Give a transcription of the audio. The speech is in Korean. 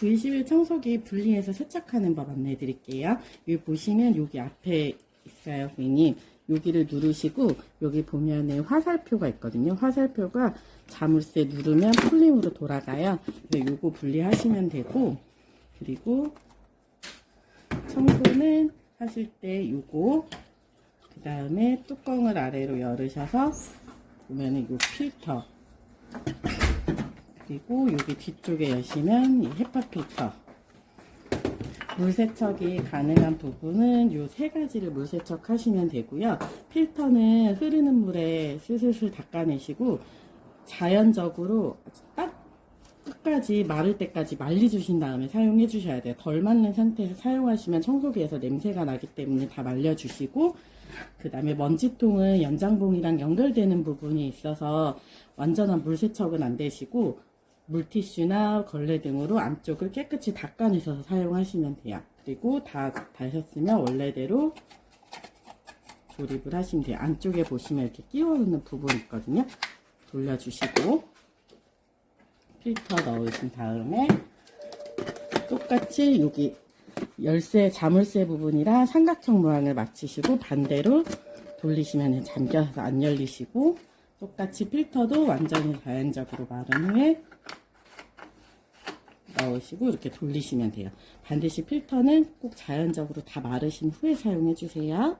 V11 청소기 분리해서 세척하는 법 안내해 드릴게요. 여기 보시면 여기 앞에 있어요, 고객님. 여기를 누르시고 여기 보면은 화살표가 있거든요. 화살표가 자물쇠 누르면 풀림으로 돌아가요. 그래서 요거 분리하시면 되고 그리고 청소는 하실 때 요거 그 다음에 뚜껑을 아래로 열으셔서 보면은 요 필터 그리고 여기 뒤쪽에 여시면 이 헤파 필터 물 세척이 가능한 부분은 요세 가지를 물 세척 하시면 되고요. 필터는 흐르는 물에 슬슬슬 닦아내시고 자연적으로 딱 끝까지 마를 때까지 말려주신 다음에 사용해 주셔야 돼요. 덜 말린 상태에서 사용하시면 청소기에서 냄새가 나기 때문에 다 말려주시고 그 다음에 먼지통은 연장봉이랑 연결되는 부분이 있어서 완전한 물 세척은 안 되시고 물티슈나 걸레 등으로 안쪽을 깨끗이 닦아내셔서 사용하시면 돼요. 그리고 다 다셨으면 원래대로 조립을 하시면 돼요. 안쪽에 보시면 이렇게 끼워 넣는 부분 있거든요. 돌려주시고 필터 넣으신 다음에 똑같이 여기 열쇠 자물쇠 부분이랑 삼각형 모양을 맞추시고 반대로 돌리시면 잠겨서 안 열리시고 똑같이 필터도 완전히 자연적으로 마른 후에 넣으시고 이렇게 돌리시면 돼요. 반드시 필터는 꼭 자연적으로 다 마르신 후에 사용해 주세요.